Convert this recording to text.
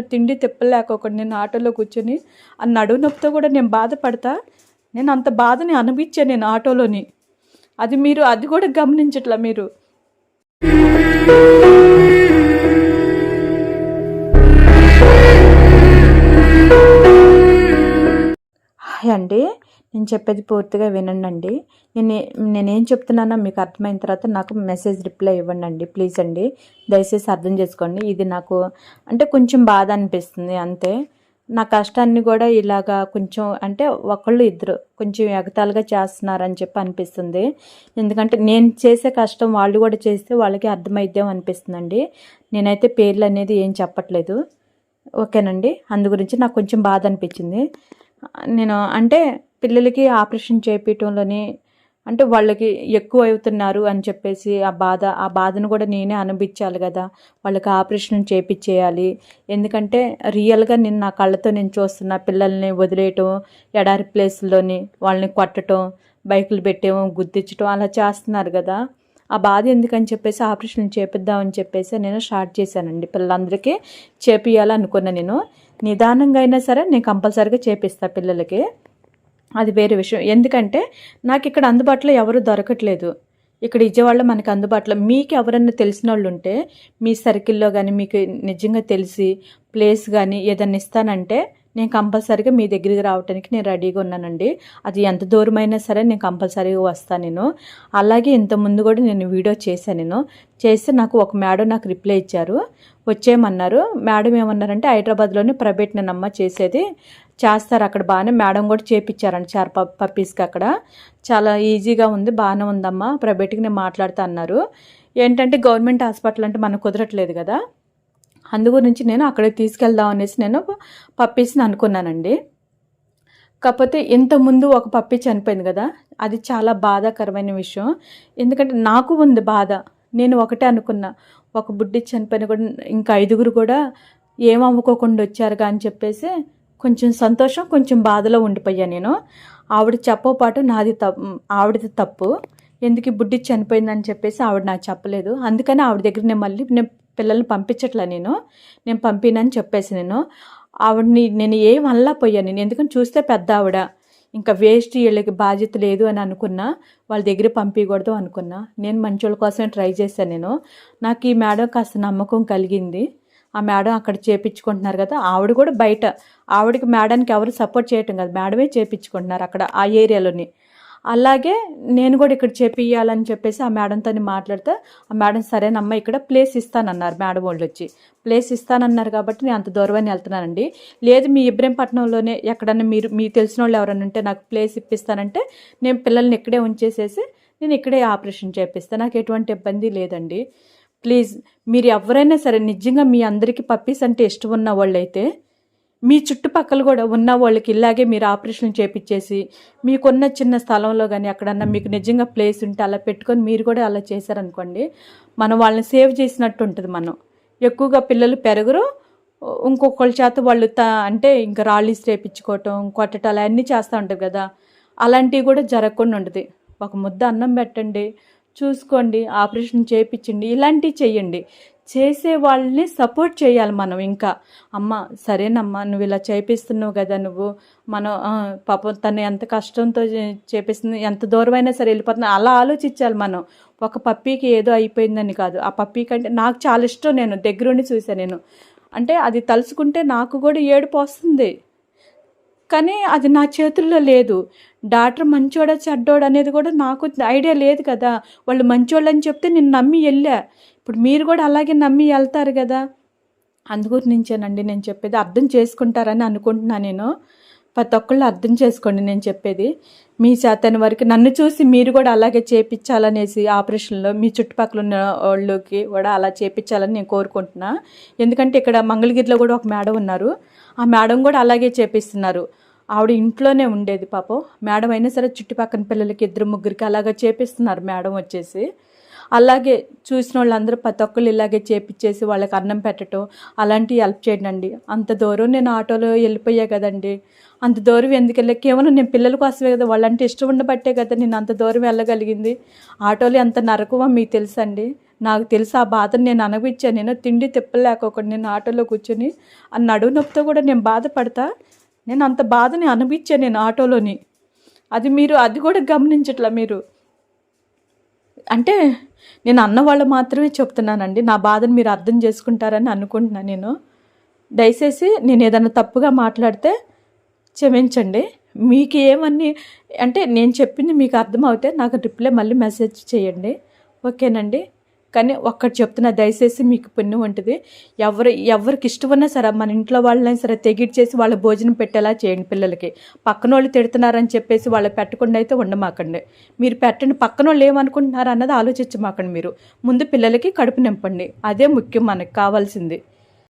తిండి తిప్పలేకోకుండా నేను ఆటోలో కూర్చొని ఆ నడువు నొప్పితో కూడా నేను బాధపడతా. నేను అంత బాధని అనిపించాను నేను ఆటోలోని. అది మీరు అది కూడా గమనించట్లా మీరు. హాయ్ అండి. నేను చెప్పేది పూర్తిగా వినండి అండి నేను నేనేం చెప్తున్నానో మీకు అర్థమైన తర్వాత నాకు మెసేజ్ రిప్లై ఇవ్వండి అండి ప్లీజ్ అండి. దయచేసి అర్థం చేసుకోండి. ఇది నాకు అంటే కొంచెం బాధ అనిపిస్తుంది. అంతే. నా కష్టాన్ని కూడా ఇలాగా కొంచెం అంటే ఒకళ్ళు ఇద్దరు కొంచెం ఎగతాలుగా చేస్తున్నారని చెప్పి అనిపిస్తుంది. ఎందుకంటే నేను చేసే కష్టం వాళ్ళు కూడా చేస్తే వాళ్ళకి అర్థమైద్దాం అనిపిస్తుందండి. నేనైతే పేర్లు అనేది ఏం చెప్పట్లేదు. ఓకేనండి. అందు గురించి నాకు కొంచెం బాధ అనిపించింది. నేను అంటే పిల్లలకి ఆపరేషన్ చేపించడంలోని అంటే వాళ్ళకి ఎక్కువ అవుతున్నారు అని చెప్పేసి ఆ బాధ ఆ బాధను కూడా నేనే అనిపించాలి కదా. వాళ్ళకి ఆపరేషన్ చేపించేయాలి ఎందుకంటే రియల్గా నేను నా కళ్ళతో నేను చూస్తున్న పిల్లల్ని వదిలేయటం ఎడారి ప్లేస్లోని వాళ్ళని కొట్టడం బైకులు పెట్టేయడం గుర్తించడం అలా చేస్తున్నారు కదా. ఆ బాధ ఎందుకని చెప్పేసి ఆపరేషన్ చేపిద్దామని చెప్పేసి నేను స్టార్ట్ చేశానండి. పిల్లలందరికీ చేపియాలనుకున్నా నేను. నిదానంగా అయినా సరే నేను కంపల్సరీగా చేపిస్తాను పిల్లలకి. అది వేరే విషయం. ఎందుకంటే నాకు ఇక్కడ అందుబాటులో ఎవరు దొరకట్లేదు. ఇక్కడ విజయవాడలో మనకి అందుబాటులో మీకు ఎవరన్నా తెలిసిన వాళ్ళు ఉంటే మీ సర్కిల్లో కానీ మీకు నిజంగా తెలిసి ప్లేస్ కానీ ఏదన్నా ఇస్తానంటే నేను కంపల్సరీగా మీ దగ్గరికి రావడానికి నేను రెడీగా ఉన్నానండి. అది ఎంత దూరమైనా సరే నేను కంపల్సరీగా వస్తాను నేను. అలాగే ఇంత ముందు కూడా నేను వీడియో చేశాను నేను. చేస్తే నాకు ఒక మేడం నాకు రిప్లై ఇచ్చారు. వచ్చేయమన్నారు. మేడం ఏమన్నారంటే హైదరాబాద్లోనే ప్రైవేట్ నమ్మ చేసేది. చేస్తారు అక్కడ బాగానే. మేడం కూడా చేపించారండి చార్ పప్పీస్కి అక్కడ. చాలా ఈజీగా ఉంది బాగానే ఉందమ్మా. ప్రైవేట్కి నేను మాట్లాడుతా అన్నారు. ఏంటంటే గవర్నమెంట్ హాస్పిటల్ అంటే మనకు కుదరట్లేదు కదా. అందు గురించి నేను అక్కడికి తీసుకెళ్దాం అనేసి నేను పప్పీస్ని అనుకున్నానండి. కాకపోతే ఇంతకుముందు ఒక పప్పి చనిపోయింది కదా. అది చాలా బాధాకరమైన విషయం. ఎందుకంటే నాకు ఉంది బాధ. నేను ఒకటే అనుకున్నా. ఒక బుడ్డి చనిపోయిన కూడా ఇంకా ఐదుగురు కూడా ఏం అమ్ముకోకుండా వచ్చారుగా అని చెప్పేసి కొంచెం సంతోషం కొంచెం బాధలో ఉండిపోయా నేను. ఆవిడ చెప్పపాటు నాది తప్పు ఆవిడది తప్పు. ఎందుకు బుడ్డి చనిపోయిందని చెప్పేసి ఆవిడ నాకు చెప్పలేదు. అందుకని ఆవిడ దగ్గర నేను మళ్ళీ నేను పిల్లల్ని పంపించట్లే నేను. నేను పంపినని చెప్పేసి నేను. ఆవిడని నేను ఏం అల్లా పోయాను నేను. ఎందుకని చూస్తే పెద్ద ఆవిడ. ఇంకా వేస్ట్ వీళ్ళకి బాధ్యత లేదు అని అనుకున్నా. వాళ్ళ దగ్గర పంపించకూడదు అనుకున్నా. నేను మంచోళ్ళ కోసమే ట్రై చేశాను నేను. నాకు ఈ మేడం కాస్త నమ్మకం కలిగింది. ఆ మేడం అక్కడ చేపించుకుంటున్నారు కదా ఆవిడ కూడా బయట. ఆవిడకి మేడానికి ఎవరు సపోర్ట్ చేయటం కదా మేడమే చేపించుకుంటున్నారు అక్కడ ఆ ఏరియాలోని. అలాగే నేను కూడా ఇక్కడ చేపియాలని చెప్పేసి ఆ మేడంతో మాట్లాడితే ఆ మేడం సరేనమ్మా ఇక్కడ ప్లేస్ ఇస్తానన్నారు మేడం వాళ్ళు వచ్చి. ప్లేస్ ఇస్తానన్నారు కాబట్టి నేను అంత దూరమని వెళ్తున్నానండి. లేదు మీ ఇబ్రహీంపట్నంలోనే ఎక్కడన్నా మీరు మీ తెలిసిన వాళ్ళు ఎవరైనా ఉంటే నాకు ప్లేస్ ఇప్పిస్తానంటే నేను పిల్లల్ని ఇక్కడే ఉంచేసేసి నేను ఇక్కడే ఆపరేషన్ చేపిస్తాను నాకు ఎటువంటి ఇబ్బంది లేదండి. ప్లీజ్ మీరు ఎవరైనా సరే నిజంగా మీ అందరికీ పప్పీస్ అంటే ఇష్టం ఉన్న వాళ్ళైతే మీ చుట్టుపక్కల కూడా ఉన్న వాళ్ళకి ఇలాగే మీరు ఆపరేషన్ చేపించేసి మీకున్న చిన్న స్థలంలో కానీ ఎక్కడన్నా మీకు నిజంగా ప్లేస్ ఉంటే అలా పెట్టుకొని మీరు కూడా అలా చేశారనుకోండి మనం వాళ్ళని సేవ్ చేసినట్టు ఉంటుంది మనం. ఎక్కువగా పిల్లలు పెరగరు ఇంకొకళ్ళ చేత వాళ్ళు త అంటే ఇంకా రాళ్ళు రేపించుకోవటం కొట్టటాలు అన్నీ చేస్తూ ఉంటారు కదా అలాంటివి కూడా జరగకుండా ఉంటుంది. ఒక ముద్ద అన్నం పెట్టండి చూసుకోండి ఆపరేషన్ చేయించండి ఇలాంటివి చేయండి చేసే వాళ్ళని సపోర్ట్ చేయాలి మనం ఇంకా. అమ్మ సరేనమ్మా నువ్వు ఇలా చేపిస్తున్నావు కదా నువ్వు. మనం పాపం తను ఎంత కష్టంతో చేపిస్తుంది ఎంత దూరమైనా సరే వెళ్ళిపోతున్నా అలా ఆలోచించాలి మనం. ఒక పప్పీకి ఏదో అయిపోయిందని కాదు. ఆ పప్పీ కంటే నాకు చాలా ఇష్టం నేను దగ్గరుండి చూసాను నేను. అంటే అది తలుచుకుంటే నాకు కూడా ఏడుపు వస్తుంది. కానీ అది నా చేతుల్లో లేదు. డాక్టర్ మంచోడా చెడ్డోడు అనేది కూడా నాకు ఐడియా లేదు కదా. వాళ్ళు మంచోళ్ళని అని చెప్తే నేను నమ్మి వెళ్ళా. ఇప్పుడు మీరు కూడా అలాగే నమ్మి వెళ్తారు కదా. అందుగురించేనండి నేను చెప్పేది అర్థం చేసుకుంటారని అనుకుంటున్నా నేను. ప్రతి ఒక్కళ్ళు అర్థం చేసుకోండి నేను చెప్పేది. మీ చేతని వరకు నన్ను చూసి మీరు కూడా అలాగే చేపించాలనేసి ఆపరేషన్లో మీ చుట్టుపక్కల ఉన్న వాళ్ళకి కూడా అలా చేపించాలని నేను కోరుకుంటున్నా. ఎందుకంటే ఇక్కడ మంగళగిరిలో కూడా ఒక మేడం ఉన్నారు. ఆ మేడం కూడా అలాగే చేపిస్తున్నారు. ఆవిడ ఇంట్లోనే ఉండేది పాపం. మేడం అయినా సరే చుట్టుపక్కల పిల్లలకి ఇద్దరు ముగ్గురికి అలాగా చేపిస్తున్నారు మేడం వచ్చేసి. అలాగే చూసిన వాళ్ళందరూ ప్రతి ఒక్కళ్ళు ఇలాగే చేపిచ్చేసి వాళ్ళకి అన్నం పెట్టడం అలాంటివి హెల్ప్ చేయండి అంత దూరం నేను ఆటోలో వెళ్ళిపోయా కదండి. అంత దూరం ఎందుకు వెళ్ళా? కేవలం నేను పిల్లల కోసమే కదా వాళ్ళంటే ఇష్టం ఉండబట్టే కదా నేను అంత దూరం వెళ్ళగలిగింది. ఆటోలు ఎంత నరకమో మీకు తెలుసండి నాకు తెలుసు ఆ బాధను నేను అనుభవించాను. నేను తిండి తిప్పలేకోకుండా నేను ఆటోలో కూర్చొని ఆ నడువు నొప్పితో కూడా నేను బాధపడతా. నేను అంత బాధని అనిపించాను నేను ఆటోలోని. అది మీరు అది కూడా గమనించట్లా మీరు? అంటే నేను అన్న వాళ్ళు మాత్రమే చెప్తున్నానండి. నా బాధను మీరు అర్థం చేసుకుంటారని అనుకుంటున్నాను నేను. దయచేసి నేను ఏదైనా తప్పుగా మాట్లాడితే క్షమించండి. మీకు ఏమన్నీ అంటే నేను చెప్పింది మీకు అర్థమవుతే నాకు రిప్లై మళ్ళీ మెసేజ్ చేయండి. ఓకేనండి? కానీ ఒక్కటి చెప్తున్నా దయచేసి మీకు పుణ్యం ఉంటుంది. ఎవరు ఎవరికి ఇష్టమన్నా సరే మన ఇంట్లో వాళ్ళని సరే తెగిడ్చేసి వాళ్ళ భోజనం పెట్టేలా చేయండి పిల్లలకి. పక్కన వాళ్ళు తిడుతున్నారని చెప్పేసి వాళ్ళు పెట్టకుండా అయితే ఉండమాకండి. మీరు పెట్టండి పక్కన వాళ్ళు ఏమనుకుంటున్నారు అన్నది ఆలోచించమాకండి మీరు. ముందు పిల్లలకి కడుపు నింపండి. అదే ముఖ్యం మనకు కావాల్సింది.